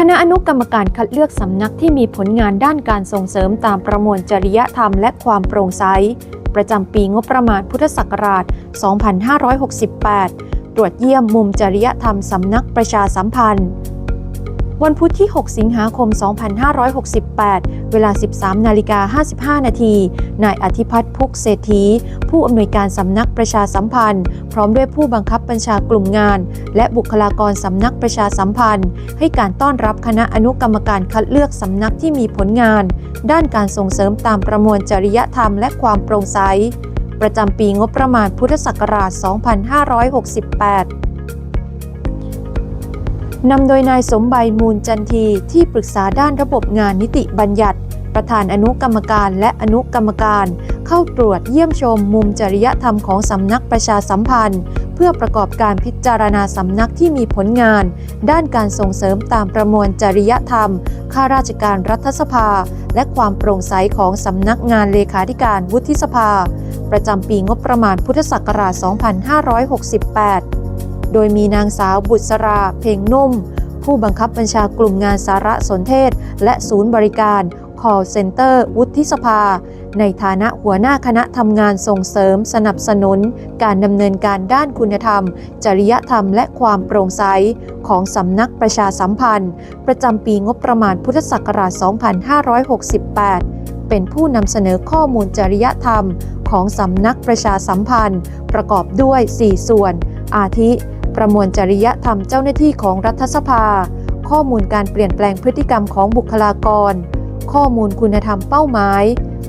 คณะอนุกรรมการคัดเลือกสำนักที่มีผลงานด้านการส่งเสริมตามประมวลจริยธรรมและความโปร่งใส ประจำปีงบประมาณพุทธศักราช 2568 ตรวจเยี่ยมมุมจริยธรรมสำนักประชาสัมพันธ์ วันพุธที่ 6 สิงหาคม 2568 เวลา 13 นาฬิกา 55 นาที นายอธิพัฒน์พุกเศรษฐี ผู้อำนวยการสำนักประชาสัมพันธ์ พร้อมด้วยผู้บังคับบัญชากลุ่มงาน และบุคลากรสำนักประชาสัมพันธ์ ให้การต้อนรับคณะอนุกรรมการคัดเลือกสำนักที่มีผลงาน ด้านการส่งเสริมตามประมวลจริยธรรมและความโปร่งใส ประจำปีงบประมาณพุทธศักราช 2568 นำโดยนายสมบัยมูลจันทีที่ปรึกษาด้านระบบงานนิติบัญญัติ ประธานอนุกรรมการและอนุกรรมการ เข้าตรวจเยี่ยมชมมุมจริยธรรมของสำนักประชาสัมพันธ์ เพื่อประกอบการพิจารณาสำนักที่มีผลงาน ด้านการส่งเสริมตามประมวลจริยธรรมข้าราชการรัฐสภา และความโปร่งใสของสำนักงานเลขาธิการวุฒิสภา ประจำปีงบประมาณพุทธศักราช 2568 โดยมีนางสาวบุษราเพ่งนุ่ม ผู้บังคับบัญชากลุ่มงานสารสนเทศ และศูนย์บริการ call center วุฒิสภา ในฐานะหัวหน้าคณะทำงานส่งเสริมสนับสนุน การดำเนินการด้านคุณธรรม จริยธรรมและความโปร่งใส ของสำนักประชาสัมพันธ์ ประจำปีงบประมาณพุทธศักราช 2568 เป็นผู้นำเสนอข้อมูลจริยธรรม ของสำนักประชาสัมพันธ์ ประกอบด้วย 4 ส่วน อาทิ ประมวลจริยธรรมเจ้าหน้าที่ของรัฐสภา ข้อมูลการเปลี่ยนแปลงพฤติกรรมของบุคลากร ข้อมูลคุณธรรมเป้าหมาย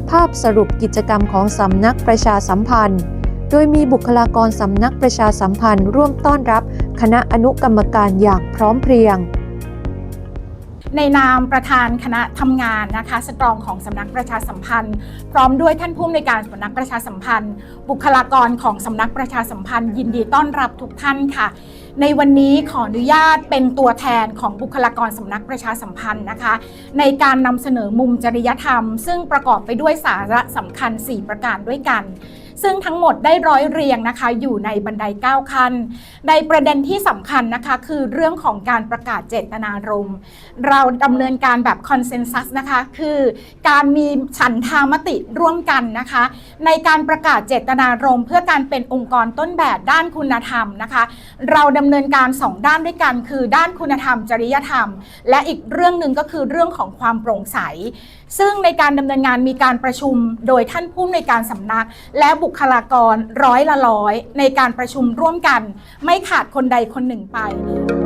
ภาพสรุปกิจกรรมของสำนักประชาสัมพันธ์ โดยมีบุคลากรสำนักประชาสัมพันธ์ ร่วมต้อนรับคณะอนุกรรมการอย่างพร้อมเพรียง ในนามประธานคณะทำงานนะคะสตรองของสำนักประชาสัมพันธ์ พร้อมด้วยท่านผู้อำนวยการสำนักประชาสัมพันธ์ บุคลากรของสำนักประชาสัมพันธ์ ยินดีต้อนรับทุกท่านค่ะ ในวันนี้ขออนุญาตเป็นตัวแทนของบุคลากรสำนักประชาสัมพันธ์นะคะ ในการนำเสนอมุมจริยธรรม ซึ่งประกอบไปด้วยสาระสำคัญ 4 ประการด้วยกัน ซึ่งทั้งหมดได้ร้อยเรียงนะคะ อยู่ในบันได 9 ขั้น ในประเด็นที่สำคัญนะคะคือเรื่องของการประกาศเจตนารมณ์ เราดำเนินการแบบคอนเซนแซสนะคะคือการมีฉันทามติร่วมกันนะคะ ในการประกาศเจตนารมณ์ เพื่อการเป็นองค์กรต้นแบบด้านคุณธรรมนะคะ เราดำเนินการ 2 ด้านด้วยกัน คือด้านคุณธรรม จริยธรรม และอีกเรื่องหนึ่งก็คือเรื่องของความโปร่งใส ซึ่งในการดำเนินงานมีการประชุมโดยท่านผู้อำนวยการสำนัก และบุคลากรร้อยละร้อยในการประชุมร่วมกัน ไม่ขาดคนใดคนหนึ่งไป